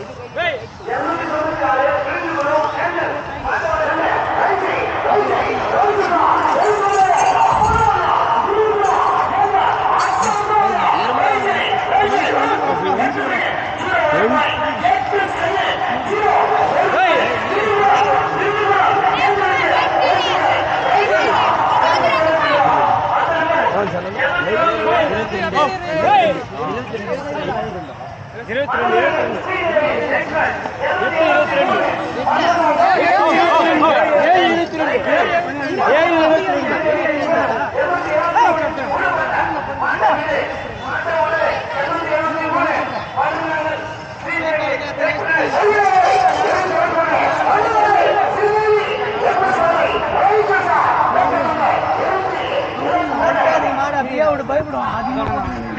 Oh, hey! இருபத்தி ரெண்டு. இருபத்தி ரெண்டு இருபத்தி ரெண்டு ஏழு இருபத்தி ரெண்டு. அதிகமாக